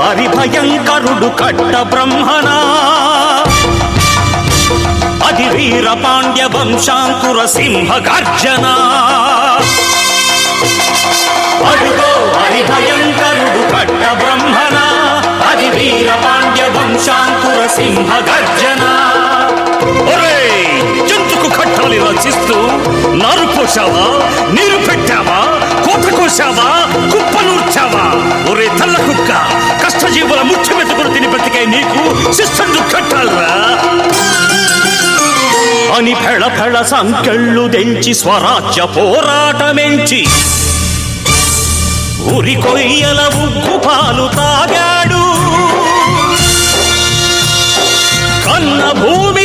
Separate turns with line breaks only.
హరిభయంకరుడు కట్ట బ్రహ్మనా? అది వీర పాండ్య వంశాంకుర సింహ గర్జన? అడుగో హరిభయంకరుడు కట్ట బ్రహ్మణ అది వీర పాండ్య వంశాంకుర సింహ గర్జన? జంతుకు కట్టాలి రచిస్తూ నారు పోసావా నీరు పెట్టావా కోత కోసావా కుప్పనూర్చావా ఊరే తల్ల కుక్క. కష్టజీవుల ముఖ్య మెతుకులు తిని బ్రతికే నీకు శిస్తందు కట్టాలరా. అని ఫెళ ఫెళ సంకెళ్ళు దెంచి స్వరాజ్య పోరాటమెంచి ఊరి కొయ్యల ఉగ్గు పాలు తాగాడు. కన్న భూమి